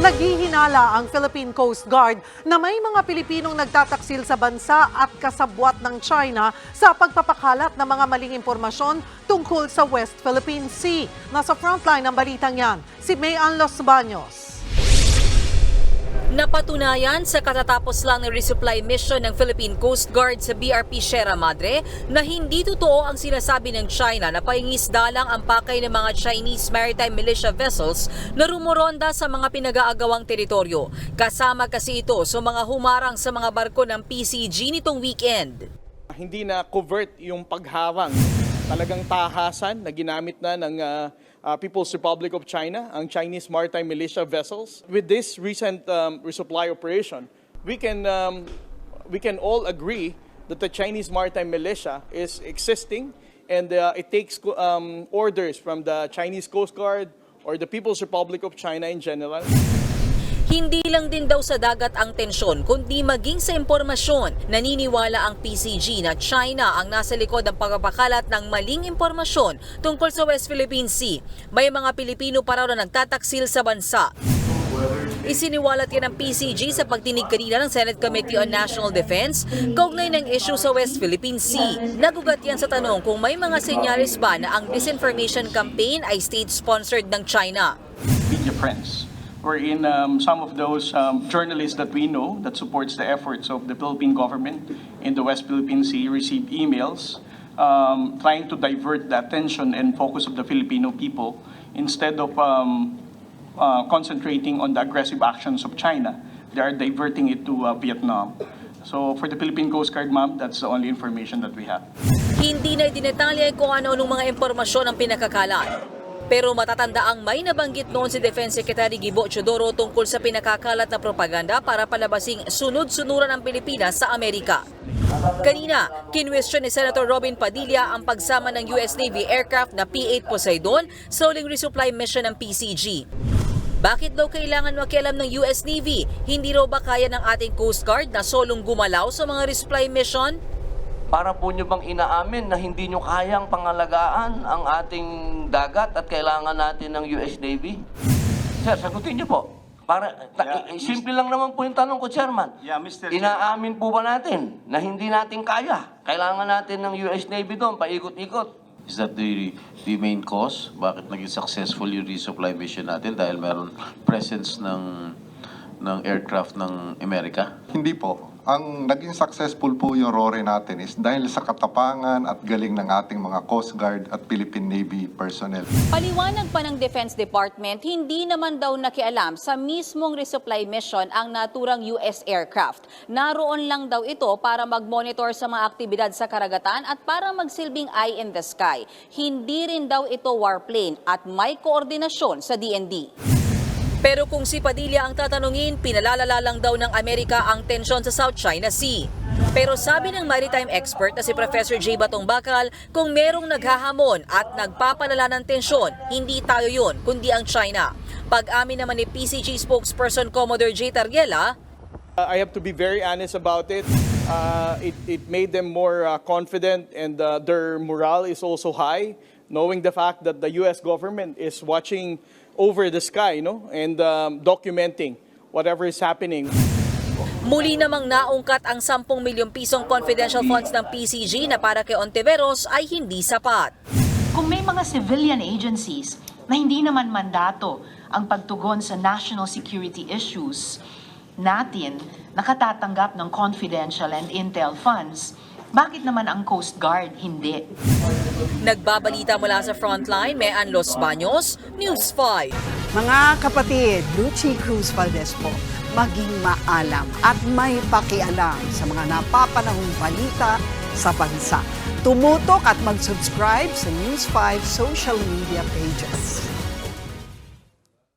Naghihinala ang Philippine Coast Guard na may mga Pilipinong nagtataksil sa bansa at kasabwat ng China sa pagpapakalat ng mga maling impormasyon tungkol sa West Philippine Sea. Nasa frontline ng balitang yan, si Mayan Los Baños. Napatunayan sa katatapos lang ng resupply mission ng Philippine Coast Guard sa BRP Sierra Madre na hindi totoo ang sinasabi ng China na paingisda lang ang pakay ng mga Chinese maritime militia vessels na rumoronda sa mga pinag-aagawang teritoryo. Kasama kasi ito sa mga humarang sa mga barko ng PCG nitong weekend. hindi na covert yung pagharang. Talagang tahasan na ginamit na ng uh, uh, People's Republic of China, ang Chinese maritime militia vessels. With this recent um, resupply operation, we can um, we can all agree that the Chinese maritime militia is existing and uh, it takes um, orders from the Chinese Coast Guard or the People's Republic of China in general. Hindi lang din daw sa dagat ang tensyon, kundi maging sa impormasyon. Naniniwala ang PCG na China ang nasa likod ng pagpapakalat ng maling impormasyon tungkol sa West Philippine Sea. May mga Pilipino pa raw na nagtataksil sa bansa. Isiniwalat yan ng PCG sa pagtinig kanina ng Senate Committee on National Defense kaugnay ng issue sa West Philippine Sea. Nagugat yan sa tanong kung may mga senyales ba na ang disinformation campaign ay state-sponsored ng China. media friends, wherein um, some of those um, journalists that we know that supports the efforts of the Philippine government in the West Philippine Sea receive emails um, trying to divert the attention and focus of the Filipino people instead of um, uh, concentrating on the aggressive actions of China. They are diverting it to uh, Vietnam. So for the Philippine Coast Guard, ma'am, that's the only information that we have. Hindi na dinetalye kung ano-anong mga impormasyon ang pinakakalat. Pero matatanda ang may nabanggit noon si Defense Secretary Gibo Chodoro tungkol sa pinakakalat na propaganda para palabasing sunod-sunuran ang Pilipinas sa Amerika. Kanina, kinwestiyon ni Senator Robin Padilla ang pagsama ng US Navy aircraft na P-8 Poseidon sa uling resupply mission ng PCG. Bakit daw kailangan makialam ng US Navy? Hindi raw ba kaya ng ating Coast Guard na solong gumalaw sa mga resupply mission? Para po nyo bang inaamin na hindi nyo kayang pangalagaan ang ating dagat at kailangan natin ng US Navy? Sir, sagutin nyo po. Para, ta- Yeah, simple lang naman po yung tanong ko, Chairman. Yeah, Mr. Inaamin po ba natin na hindi natin kaya? Kailangan natin ng US Navy doon, paikot-ikot. Is that the, the main cause? Bakit naging successful yung resupply mission natin? Dahil meron presence ng, ng aircraft ng Amerika? Hindi po. Ang naging successful po yung RORE natin is dahil sa katapangan at galing ng ating mga Coast Guard at Philippine Navy personnel. Paliwanag pa ng Defense Department, hindi naman daw nakialam sa mismong resupply mission ang naturang US aircraft. Naroon lang daw ito para mag-monitor sa mga aktibidad sa karagatan at para magsilbing eye in the sky. Hindi rin daw ito warplane at may koordinasyon sa DND. Pero kung si Padilla ang tatanungin, pinalalala lang daw ng Amerika ang tensyon sa South China Sea. Pero sabi ng maritime expert na si Professor J. Batong Bakal, kung merong naghahamon at nagpapalala ng tensyon, hindi tayo yun, kundi ang China. Pag-amin naman ni PCG spokesperson Commodore J. Tarriela, Uh, I have to be very honest about it. Uh, it, it made them more uh, confident and uh, their morale is also high, knowing the fact that the U.S. government is watching over the sky no? and um, documenting whatever is happening. muli namang naungkat ang 10 milyong pisong confidential funds ng PCG na para kay Ontiveros ay hindi sapat. Kung may mga civilian agencies na hindi naman mandato ang pagtugon sa national security issues natin nakatatanggap ng confidential and intel funds, bakit naman ang Coast Guard hindi? Nagbabalita mula sa frontline, Mean Los Baños, News 5. Mga kapatid, Lucy Cruz Valdez po, maging maalam at may pakialam sa mga napapanahong balita sa bansa. Tumutok at mag-subscribe sa News 5 social media pages.